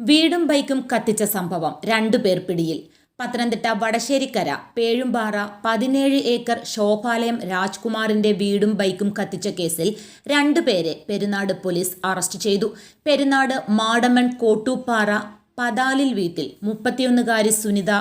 വീടും ബൈക്കും കത്തിച്ച സംഭവം രണ്ടുപേർ പിടിയിൽ. പത്തനംതിട്ട വടശ്ശേരിക്കര പേഴുംപാറ പതിനേഴ് ഏക്കർ ശോഭാലയം രാജ്കുമാറിന്റെ വീടും ബൈക്കും കത്തിച്ച കേസിൽ രണ്ടുപേരെ പെരുന്നാട് പോലീസ് അറസ്റ്റ് ചെയ്തു. പെരുന്നാട് മാടമൺ കോട്ടൂപ്പാറ പതാലിൽ വീട്ടിൽ മുപ്പത്തിയൊന്നുകാരി സുനിത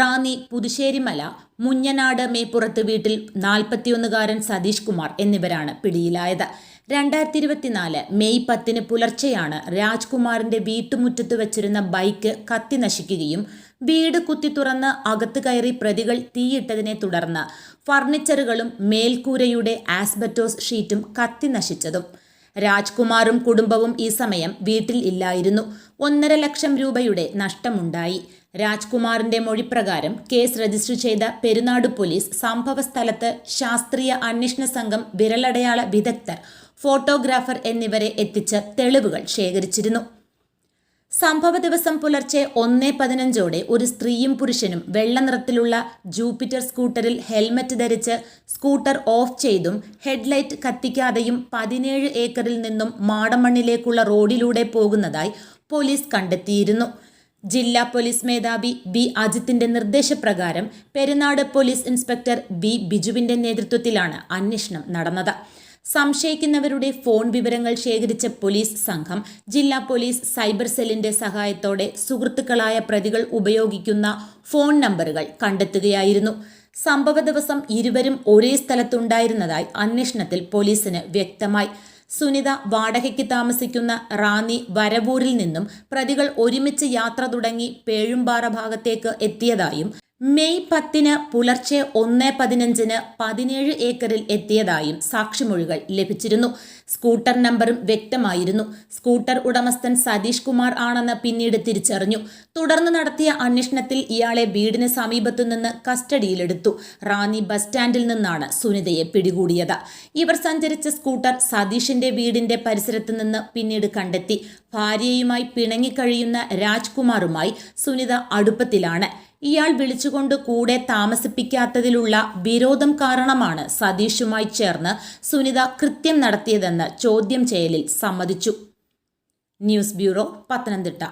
റാന്നി പുതുശ്ശേരിമല മുഞ്ഞനാട് മേപ്പുറത്ത് വീട്ടിൽ നാൽപ്പത്തിയൊന്നുകാരൻ സതീഷ് കുമാർ എന്നിവരാണ് പിടിയിലായത്. രണ്ടായിരത്തി ഇരുപത്തിനാല് മെയ് പത്തിന് പുലർച്ചെയാണ് രാജ്കുമാറിന്റെ വീട്ടുമുറ്റത്ത് വെച്ചിരുന്ന ബൈക്ക് കത്തി നശിക്കുകയും വീട് കുത്തി തുറന്ന് അകത്ത് കയറി പ്രതികൾ തീയിട്ടതിനെ തുടർന്ന് ഫർണിച്ചറുകളും മേൽക്കൂരയുടെ ആസ്ബറ്റോസ് ഷീറ്റും കത്തി നശിച്ചതും. രാജ്കുമാറും കുടുംബവും ഈ സമയം വീട്ടിൽ ഇല്ലായിരുന്നു. ഒന്നര ലക്ഷം രൂപയുടെ നഷ്ടമുണ്ടായി. രാജ്കുമാറിന്റെ മൊഴിപ്രകാരം കേസ് രജിസ്റ്റർ ചെയ്ത പെരുന്നാട് പോലീസ് സംഭവ സ്ഥലത്ത് ശാസ്ത്രീയ അന്വേഷണ സംഘം വിരലടയാള വിദഗ്ധർ ഫോട്ടോഗ്രാഫർ എന്നിവരെ എത്തിച്ച് തെളിവുകൾ ശേഖരിച്ചിരുന്നു. സംഭവ ദിവസം പുലർച്ചെ ഒന്നേ പതിനഞ്ചോടെ ഒരു സ്ത്രീയും പുരുഷനും വെള്ള നിറത്തിലുള്ള ജൂപ്പിറ്റർ സ്കൂട്ടറിൽ ഹെൽമറ്റ് ധരിച്ച് സ്കൂട്ടർ ഓഫ് ചെയ്തും ഹെഡ്ലൈറ്റ് കത്തിക്കാതെയും പതിനേഴ് ഏക്കറിൽ നിന്നും മാടമണ്ണിലേക്കുള്ള റോഡിലൂടെ പോകുന്നതായി പോലീസ് കണ്ടെത്തിയിരുന്നു. ജില്ലാ പോലീസ് മേധാവി ബി അജിത്തിന്റെ നിർദ്ദേശപ്രകാരം പെരുന്നാട് പോലീസ് ഇൻസ്പെക്ടർ ബി ബിജുവിന്റെ നേതൃത്വത്തിലാണ് അന്വേഷണം നടന്നത്. സംശയിക്കുന്നവരുടെ ഫോൺ വിവരങ്ങൾ ശേഖരിച്ച പോലീസ് സംഘം ജില്ലാ പോലീസ് സൈബർ സെല്ലിന്റെ സഹായത്തോടെ സുഹൃത്തുക്കളായ പ്രതികൾ ഉപയോഗിക്കുന്ന ഫോൺ നമ്പറുകൾ കണ്ടെത്തുകയായിരുന്നു. സംഭവ ദിവസം ഇരുവരും ഒരേ സ്ഥലത്തുണ്ടായിരുന്നതായി അന്വേഷണത്തിൽ പോലീസിന് വ്യക്തമായി. സുനിത വാടകയ്ക്ക് താമസിക്കുന്ന റാന്നി വരവൂരിൽ നിന്നും പ്രതികൾ ഒരുമിച്ച് യാത്ര തുടങ്ങി പേഴുംപാറ ഭാഗത്തേക്ക് എത്തിയതായും മെയ് പത്തിന് പുലർച്ചെ ഒന്ന് പതിനഞ്ചിന് പതിനേഴ് ഏക്കറിൽ എത്തിയതായും സാക്ഷിമൊഴികൾ ലഭിച്ചിരുന്നു. സ്കൂട്ടർ നമ്പറും വ്യക്തമായിരുന്നു. സ്കൂട്ടർ ഉടമസ്ഥൻ സതീഷ് കുമാർ ആണെന്ന് പിന്നീട് തിരിച്ചറിഞ്ഞു. തുടർന്ന് നടത്തിയ അന്വേഷണത്തിൽ ഇയാളെ വീടിന് സമീപത്തു നിന്ന് കസ്റ്റഡിയിലെടുത്തു. റാന്നി ബസ് സ്റ്റാൻഡിൽ നിന്നാണ് സുനിതയെ പിടികൂടിയത്. ഇവർ സഞ്ചരിച്ച സ്കൂട്ടർ സതീഷിന്റെ വീടിന്റെ പരിസരത്ത് നിന്ന് പിന്നീട് കണ്ടെത്തി. ഭാര്യയുമായി പിണങ്ങിക്കഴിയുന്ന രാജ്കുമാറുമായി സുനിത അടുപ്പത്തിലാണ്. ഇയാൾ വിളിച്ചുകൊണ്ട് കൂടെ താമസിപ്പിക്കാത്തതിലുള്ള വിരോധം കാരണമാണ് സതീഷുമായി ചേർന്ന് സുനിത കൃത്യം നടത്തിയതെന്ന് ചോദ്യം ചെയ്യലിൽ സമ്മതിച്ചു. News bureau Pathanamthitta.